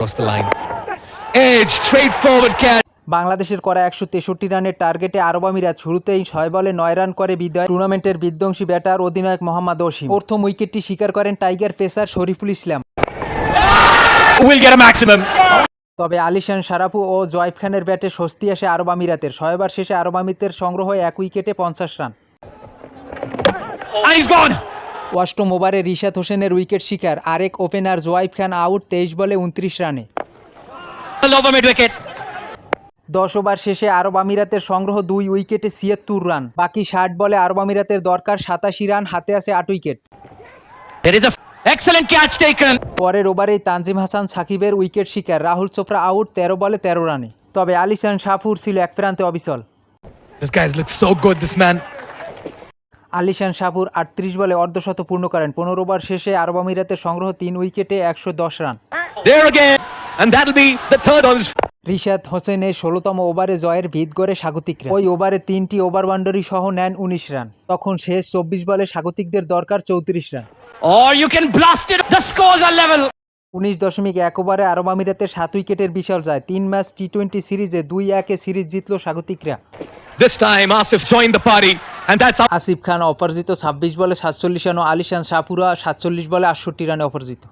across the line. Edge, straightforward catch. বাংলাদেশের করা একশো তেষট্টি রানের টার্গেটে আরব আমিরাত শুরুতেই ছয় বলে নয় রান করে বিদায় টুর্নামেন্টের বিধ্বংসী ব্যাটার অধিনায়ক মোহাম্মদ ওসিম প্রথম উইকেটটি স্বীকার করেন tiger pacer Shariful Islam We'll get a maximum. তবে আলিশান সারাফু ও জয়েব খানের ব্যাটে স্বস্তি আসে আরব আমিরাতের ছয়বার শেষে আরব আমিরাতের সংগ্রহ এক উইকেটে পঞ্চাশ রান And he's gone. অষ্টম ওভারে রিশাদ হোসেনের উইকেট শিকার আরেক ওপেনার জোয়াইব খান আউট তেইশ বলে উনত্রিশ রানে. দশ ওভার শেষে আরব আমিরাতের সংগ্রহ দুই উইকেটে ছিয়াত্তর রান বাকি ষাট বলে আরব আমিরাতের দরকার সাতাশি রান হাতে আছে আট উইকেট. পরের ওভারেই তানজিম হাসান সাকিবের উইকেট শিকার রাহুল চোপড়া আউট তেরো বলে তেরো রানে তবে আলিসান সাফুর ছিল এক প্রান্তে অবিচল This guy's looks so good, this man. আলিশান সাফুর আটত্রিশ বলে অর্ধশত পূর্ণ করেন পনেরো ওভার শেষে আরব আমিরাতের সংগ্রহ তিন উইকেটে একশো দশ রান রিশাদ হোসেনের ষোলোতম ওভারে জয়ের ভিত গড়ে স্বাগতিকরা ওই ওভারে তিনটি ওভার বাউন্ডারি সহ নেন উনিশ রান তখন শেষ চব্বিশ বলে স্বাগতিকদের দরকার চৌত্রিশ run Or you can blast it. The scores are level. উনিশ দশমিক এক ওভারে আরব আমিরাতের সাত উইকেটের বিশাল যায় তিন ম্যাচ টি টোয়েন্টি সিরিজে দুই একে সিরিজ জিতল স্বাগতিকরা This time, Asif joined the party. Asif খান অপরাজিত ছাব্বিশ বলে সাতচল্লিশ রান ও আলিশান সাপুরা সাতচল্লিশ বলে আটষট্টি রানে অপরাজিত।